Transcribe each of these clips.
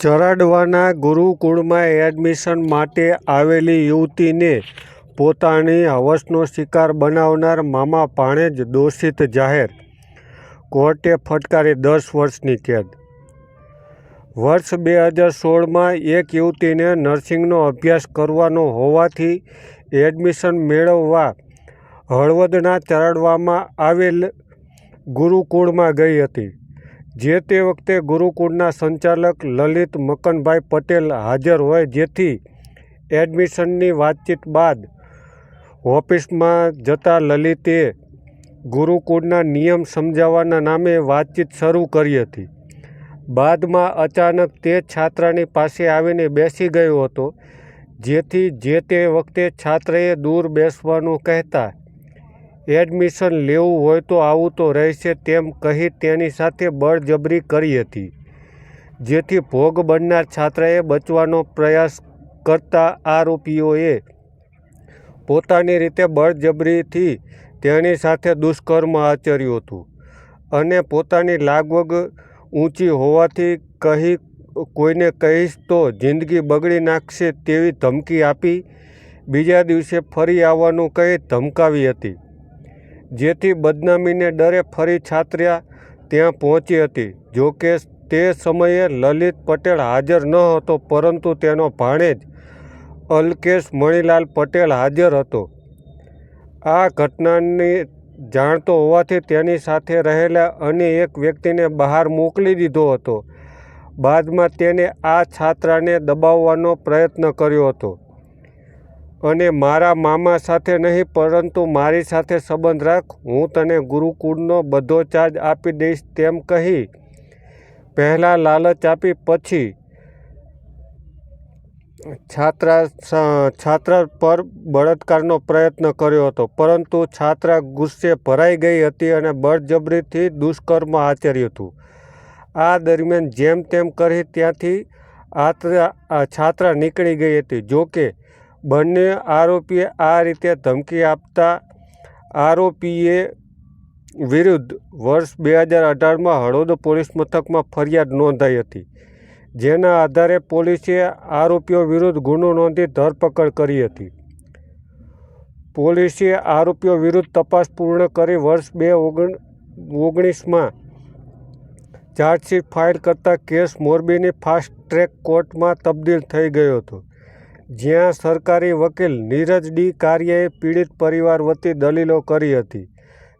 ચરાડવાના ગુરુકુળમાં admission માટે આવેલી યુવતીને પોતાની હવસનો શિકાર બનાવનાર મામા ભાણેજ દોષિત જાહેર, કોર્ટે ફટકારી દસ વર્ષની કેદ વર્ષ બે હજાર સોળમાં એક યુવતીને નર્સિંગનો અભ્યાસ કરવાનો હોવાથી એડમિશન મેળવવા હળવદના ચરાડવામાં આવેલ ગુરુકુળમાં ગઈ હતી. જે તે વખતે ગુરુકુળના સંચાલક લલિત મકનભાઈ પટેલ હાજર હોય જેથી એડમિશનની વાતચીત બાદ ઓફિસમાં જતા લલિતે ગુરુકુળના નિયમ સમજાવવાના નામે વાતચીત શરૂ કરી હતી. બાદમાં અચાનક તે છાત્રાની પાસે આવીને બેસી ગયો હતો, જેથી જે તે વખતે છાત્રએ દૂર બેસવાનું કહેતા એડમિશન લેવું હોય તો આવું તો રહેશે તેમ કહી તેની સાથે બળજબરી કરી હતી. જેથી ભોગ બનનાર છાત્રાએ બચવાનો પ્રયાસ કરતા આરોપીઓએ પોતાની રીતે બળજબરીથી તેની સાથે દુષ્કર્મ આચર્યું હતું અને પોતાની લાગવગ ઊંચી હોવાથી કહી કોઈને કહીશ તો જિંદગી બગડી નાખશે તેવી ધમકી આપી બીજા દિવસે ફરી આવવાનું કહી ધમકાવી હતી. જેથી બદનામીને ડરે ફરી છાત્રિયા ત્યાં પહોંચી હતી. જોકે તે સમયે લલિત પટેલ હાજર ન હતો, પરંતુ તેનો ભાણેજ અલ્કેશ મણિલાલ પટેલ હાજર હતો. આ ઘટનાની જાણતો હોવાથી તેની સાથે રહેલા અન્ય એક વ્યક્તિને બહાર મોકલી દીધો હતો. બાદમાં તેને આ છાત્રાને દબાવવાનો પ્રયત્ન કર્યો હતો અને મારા મામા સાથે નહીં, પરંતુ મારી સાથે સંબંધ રાખ હું તને ગુરુકુળનો બધો ચાર્જ આપી દઈશ તેમ કહી પહેલાં લાલચ આપી, પછી છાત્રા છાત્રા પર બળાત્કારનો પ્રયત્ન કર્યો હતો પરંતુ છાત્રા ગુસ્સે ભરાઈ ગઈ હતી અને બળજબરીથી દુષ્કર્મ આચર્યું હતું. આ દરમિયાન જેમ તેમ કરી ત્યાંથી છાત્રા નીકળી ગઈ હતી. જોકે બંને આરોપીએ આ રીતે ધમકી આપતા આરોપીએ વિરુદ્ધ વર્ષ બે હજાર અઢારમાં હળવદ પોલીસ મથકમાં ફરિયાદ નોંધાઈ હતી. જેના આધારે પોલીસે આરોપીઓ વિરુદ્ધ ગુનો નોંધી ધરપકડ કરી હતી. પોલીસે આરોપીઓ વિરુદ્ધ તપાસ પૂર્ણ કરી વર્ષ બે ઓગણીસમાં ચાર્જશીટ ફાઇલ કરતા કેસ મોરબીની ફાસ્ટ ટ્રેક કોર્ટમાં તબદીલ થઈ ગયો હતો. જ્યાં સરકારી વકીલ નીરજ ડી કારિયાએ પીડિત પરિવાર વતી દલીલો કરી હતી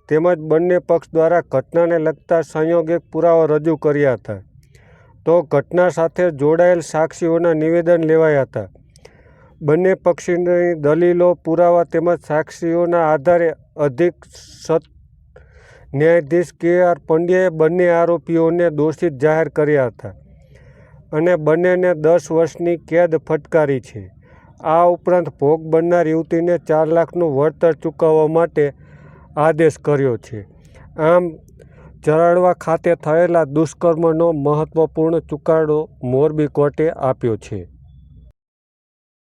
તેમજ બંને પક્ષ દ્વારા ઘટનાને લગતા સંયોગિક પુરાવા રજૂ કર્યા હતા. તો ઘટના સાથે જોડાયેલ સાક્ષીઓના નિવેદન લેવાયા હતા. બંને પક્ષની દલીલો, પુરાવા તેમજ સાક્ષીઓના આધારે અધિક સત ન્યાયાધીશ કે આર પંડ્યાએ બંને આરોપીઓને દોષિત જાહેર કર્યા હતા અને બંનેને દસ વર્ષની કેદ ફટકારી છે. આ ઉપરાંત ભોગ બનનાર યુવતીને ચાર લાખનું વળતર ચૂકવવા માટે આદેશ કર્યો છે. આમ ચરાડવા ખાતે થયેલા દુષ્કર્મનો મહત્ત્વપૂર્ણ ચુકાદો મોરબી કોર્ટે આપ્યો છે.